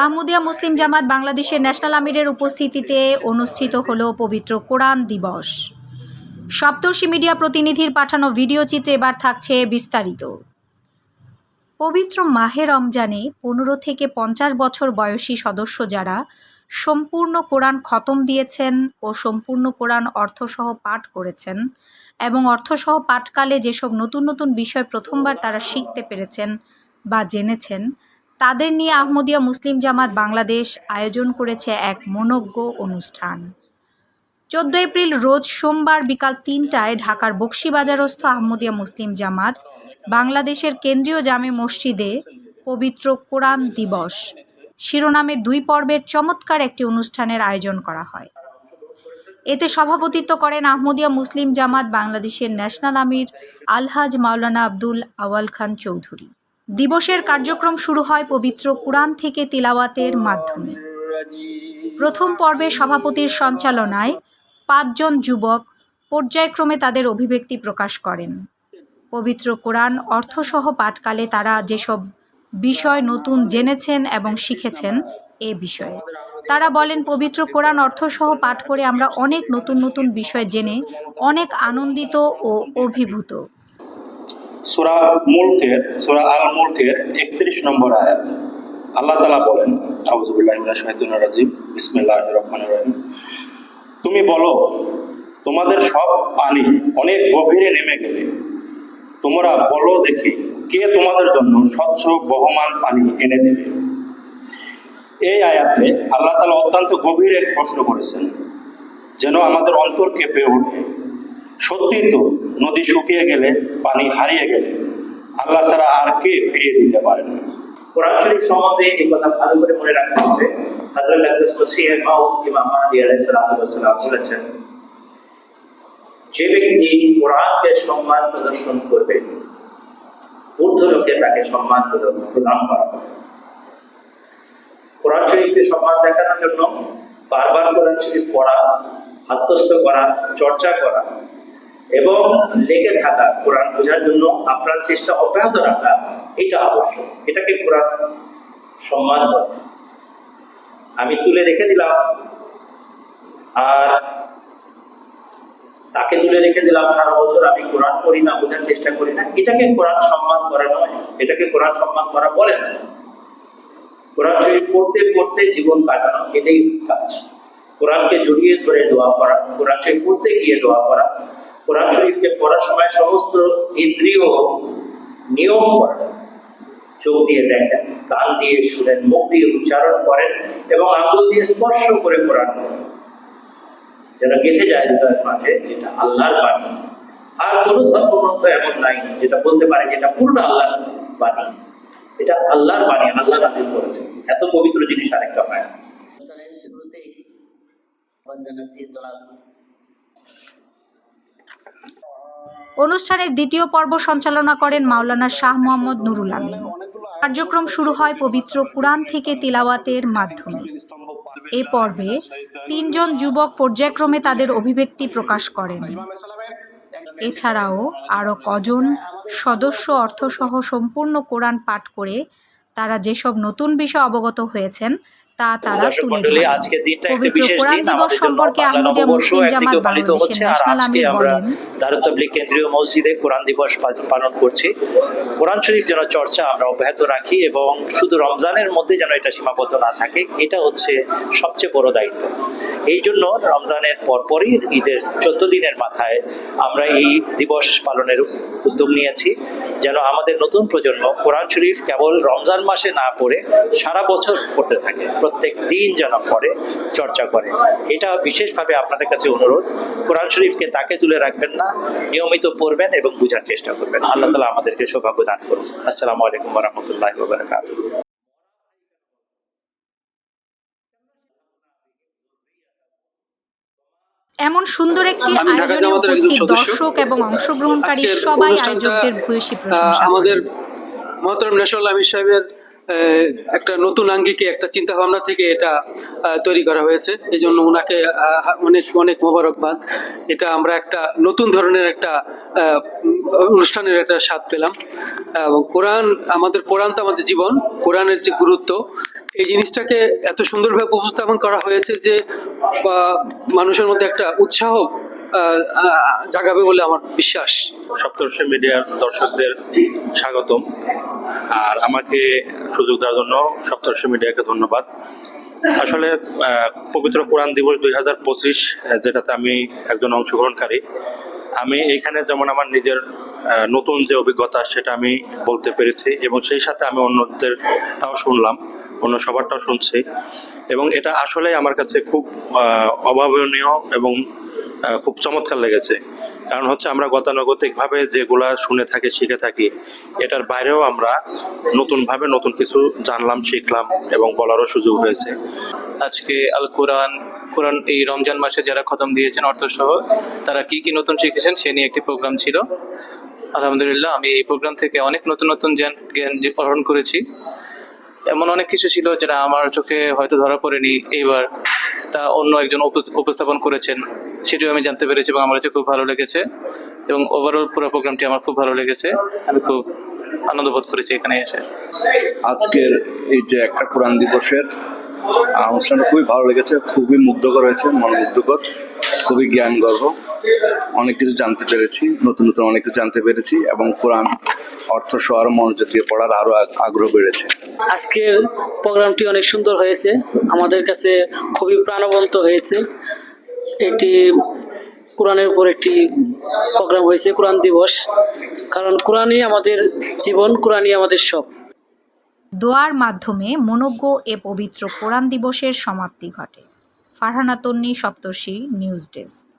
আহমদিয়া মুসলিম জামাত বাংলাদেশের ন্যাশনাল আমিরের উপস্থিতিতে অনুষ্ঠিত হলো পবিত্র কোরআন দিবস। সপ্তর্ষি মিডিয়া প্রতিনিধির পাঠানো ভিডিও চিত্রে এবার থাকছে বিস্তারিত। পবিত্র মাহে রমজানে পনেরো থেকে পঞ্চাশ বছর বয়সী সদস্য যারা সম্পূর্ণ কোরআন খতম দিয়েছেন ও সম্পূর্ণ কোরআন অর্থসহ পাঠ করেছেন এবং অর্থসহ পাঠকালে যেসব নতুন নতুন বিষয় প্রথমবার তারা শিখতে পেরেছেন বা জেনেছেন তাদের নিয়ে আহমদিয়া মুসলিম জামাত বাংলাদেশ আয়োজন করেছে এক মনজ্ঞ অনুষ্ঠান। চোদ্দ এপ্রিল রোজ সোমবার বিকাল তিনটায় ঢাকার বক্সিবাজারস্থ আহমদিয়া মুসলিম জামাত বাংলাদেশের কেন্দ্রীয় জামে মসজিদে পবিত্র কোরআন দিবস। শিরোনামে দুই পর্বের চমৎকার একটি অনুষ্ঠানের আয়োজন করা হয়। এতে সভাপতিত্ব করেন আহমদিয়া মুসলিম জামাত বাংলাদেশের ন্যাশনাল আমির আলহাজ মাওলানা আব্দুল আওয়াল খান চৌধুরী। দিবসের কার্যক্রম শুরু হয় পবিত্র কোরআন থেকে তিলাওয়াতের মাধ্যমে। প্রথম পর্বে সভাপতির সঞ্চালনায় পাঁচজন যুবক পর্যায়ক্রমে তাদের অভিব্যক্তি প্রকাশ করেন। পবিত্র কোরআন অর্থসহ পাঠকালে তারা যেসব বিষয় নতুন জেনেছেন এবং শিখেছেন এ বিষয়ে। তারা বলেন, পবিত্র কোরআন অর্থসহ পাঠ করে আমরা অনেক নতুন নতুন বিষয় জেনে, অনেক আনন্দিত ও অভিভূত। সুরা মুলকের, সুরা আল মুলকের একত্রিশ নম্বর আয়াত। আল্লাহ তালা বলেন রাজিব বিসমিল্লাহ রহমান রহিম। তুমি বলো, তোমাদের সব পানি অনেক গভীরে নেমে গেলে, তোমরা বলো দেখি, কে তোমাদের জন্য স্বচ্ছ, বহমান পানি এনে দেবে? এই আয়াতে আল্লাহ তালা অত্যন্ত গভীর এক প্রশ্ন করেছেন, যেন আমাদের অন্তর কেঁপে ওঠে। সত্যি তো নদী শুকিয়ে গেলে, পানি হারিয়ে গেলে আল্লাহ ছাড়া আর কে ফিরিয়ে দিতে পারেন কোরআন শরীফ সম্বন্ধে এই কথা ভালো করে মনে রাখতে হবে। যে ব্যক্তি কোরআনকে সম্মান প্রদর্শন করবে, ঊর্ধ্ব লোকে তাকে সম্মান প্রদান করা হবে। কোরআন শরীফকে সম্মান দেখানোর জন্য বারবার কোরআন শরীফ পড়া, আত্মস্থ করা, চর্চা করা এবং লেগে থাকা কোরআন বোঝার জন্য আপনার চেষ্টা অব্যাহত রাখা, এটা আবশ্যক। এটাকে কোরআন সম্মান করে আমি তুলে রেখে দিলাম। আর তাকে তুলে রেখে দিলাম সারা বছর। আমি কোরআন পড়ি না, বোঝার চেষ্টা করি না। এটাকে কোরআন সম্মান করা নয়। এটাকে কোরআন সম্মান করা বলে না। কোরআন শরীফ পড়তে পড়তে জীবন কাটানো, এটাই কাজ। কোরআনকে জড়িয়ে ধরে দোয়া করা, কোরআন শরীফ পড়তে গিয়ে দোয়া করা কোরআন শরীফকে পড়ার সময় সমস্ত ইন্দ্রিয় নিয়ম করা চোখ দিয়ে দেখেন, কান দিয়ে শুনেন, মুখ দিয়ে উচ্চারণ করেন এবং আঙুল দিয়ে স্পর্শ করে কোরআন। যেন গেঁথে যায় হৃদয়ের মাঝে, যেটা আল্লাহর বাণী। আর কোনো ধর্মগ্রন্থ এমন নাই যেটা বলতে পারে যেটা পূর্ণ আল্লাহর বাণী। এটা আল্লাহর বাণী, আল্লাহ নাজিল করেছে এত পবিত্র জিনিস আরেকটা পায় জানাচ্ছি অনুষ্ঠানের দ্বিতীয় পর্ব সঞ্চালনা করেন মাওলানা শাহ মোহাম্মদ নুরুল আমিন। কার্যক্রম শুরু হয় পবিত্র কোরআন থেকে তিলাওয়াতের মাধ্যমে। এ পর্বে তিনজন যুবক পর্যায়ক্রমে তাদের অভিব্যক্তি প্রকাশ করেন। এছাড়াও আরও কজন সদস্য অর্থসহ সম্পূর্ণ কোরআন পাঠ করে তারা যেসব নতুন বিষয় অবগত হয়েছেন তা তারা তুলে ধরেন। দিনটা একটা পবিত্র বিশেষ কোরআন দিন দিবস সম্পর্কে আহমদিয়া মুসলিম জামাত বাংলাদেশের ন্যাশনাল আমির বলেন। কেন্দ্রীয় মসজিদে কোরআন দিবস পালন করছি। কোরআন শরীফ যেন চর্চা আমরা অব্যাহত রাখি এবং শুধু রমজানের মধ্যে যেন এটা সীমাবদ্ধ না থাকে এটা হচ্ছে সবচেয়ে বড় দায়িত্ব। এই জন্য রমজানের পরপরই ঈদের চোদ্দ দিনের মাথায় আমরা এই দিবস পালনের উদ্যোগ নিয়েছি। যেন আমাদের নতুন প্রজন্ম কোরআন শরীফ কেবল রমজান মাসে না পড়ে সারা বছর পড়তে থাকে, প্রত্যেক দিন যেন পড়ে, চর্চা করে। এটা বিশেষভাবে আপনাদের কাছে অনুরোধ। কোরআন শরীফকে তাকে তুলে রাখবেন না, নিয়মিত পড়বেন এবং বোঝার চেষ্টা করবেন। আল্লাহ তালা আমাদেরকে সৌভাগ্য দান করুন। আসসালামু আলাইকুম রহমতুল্লাহ এমন সুন্দর একটি আয়োজনে উপস্থিত দর্শক এবং অংশগ্রহণকারী সবাই আয়োজকদের ভূয়সী প্রশংসা আমাদের মহতরম ন্যাশনাল আমির সাহেবের একটা নতুন আঙ্গিকে একটা চিন্তা ভাবনা থেকে এটা তৈরি করা হয়েছে। এই জন্য ওনাকে অনেক অনেক মোবারকবাদ। এটা আমরা একটা নতুন ধরনের একটা অনুষ্ঠানের একটা স্বাদ পেলাম। এবং কোরআন আমাদের কোরআন তো আমাদের জীবন। কোরআনের যে গুরুত্ব এই জিনিসটাকে এত সুন্দরভাবে উপস্থাপন করা হয়েছে যে মানুষের মধ্যে একটা উৎসাহ জাগাবে বলে আমার বিশ্বাস। সপ্তর্ষি মিডিয়ার দর্শকদের স্বাগতম। আর আমাকে সুযোগ দেওয়ার জন্য সপ্তর্ষি মিডিয়াকে ধন্যবাদ। আসলে পবিত্র কোরআন দিবস দুই হাজার পঁচিশ যেটাতে আমি একজন অংশগ্রহণকারী, আমি এখানে যেমন আমার নিজের নতুন যে অভিজ্ঞতা, সেটা আমি বলতে পেরেছি এবং সেই সাথে আমি অন্যদেরটাও শুনলাম। অন্য সবারটাও শুনছি। এবং এটা আসলে আমার কাছে খুব অভাবনীয় এবং খুব চমৎকার লেগেছে। কারণ হচ্ছে আমরা গতানুগতিকভাবে যেগুলা শুনে থাকি, শিখে থাকি, এটার বাইরেও আমরা নতুনভাবে নতুন কিছু জানলাম, শিখলাম এবং বলারও সুযোগ হয়েছে। আজকে আল কোরআন কোরআন এই রমজান মাসে যারা খতম দিয়েছেন অর্থসহ, তারা কি কি নতুন শিখেছেন সে নিয়ে একটি প্রোগ্রাম ছিল। আলহামদুলিল্লাহ, আমি এই প্রোগ্রাম থেকে অনেক নতুন নতুন জ্ঞান জ্ঞান যে করেছি। এমন অনেক কিছু ছিল যেটা আমার চোখে হয়তো ধরা পড়েনি এইবার। তা অন্য একজন উপস- উপস্থাপন করেছেন, সেটিও আমি জানতে পেরেছি এবং আমার কাছে খুব ভালো লেগেছে। এবং ওভারঅল পুরো প্রোগ্রামটি আমার খুব ভালো লেগেছে। আমি খুব আনন্দ বোধ করেছি এখানে এসে। আজকের এই যে একটা কোরআন দিবসের অনুষ্ঠানটা খুবই ভালো লেগেছে, খুবই মুগ্ধকর হয়েছে, মনোমুগ্ধকর, খুবই জ্ঞান গর্ব অনেক কিছু জানতে পেরেছি নতুন নতুন অনেক কিছু জানতে পেরেছি এবং কোরআন অর্থ সহ আরও মনোযোগ দিয়ে পড়ার আরও আগ- আগ্রহ বেড়েছে। আজকের প্রোগ্রামটি অনেক সুন্দর হয়েছে আমাদের কাছে খুবই প্রাণবন্ত হয়েছে। এটি কোরআনের উপর একটি প্রোগ্রাম হয়েছে কোরআন দিবস। কারণ কোরআনই আমাদের জীবন কোরআনই আমাদের সব। দোয়ার মাধ্যমে মনোজ্ঞ এ পবিত্র কোরআন দিবসের সমাপ্তি ঘটে। Farhana Tonni Saptarshi news desk.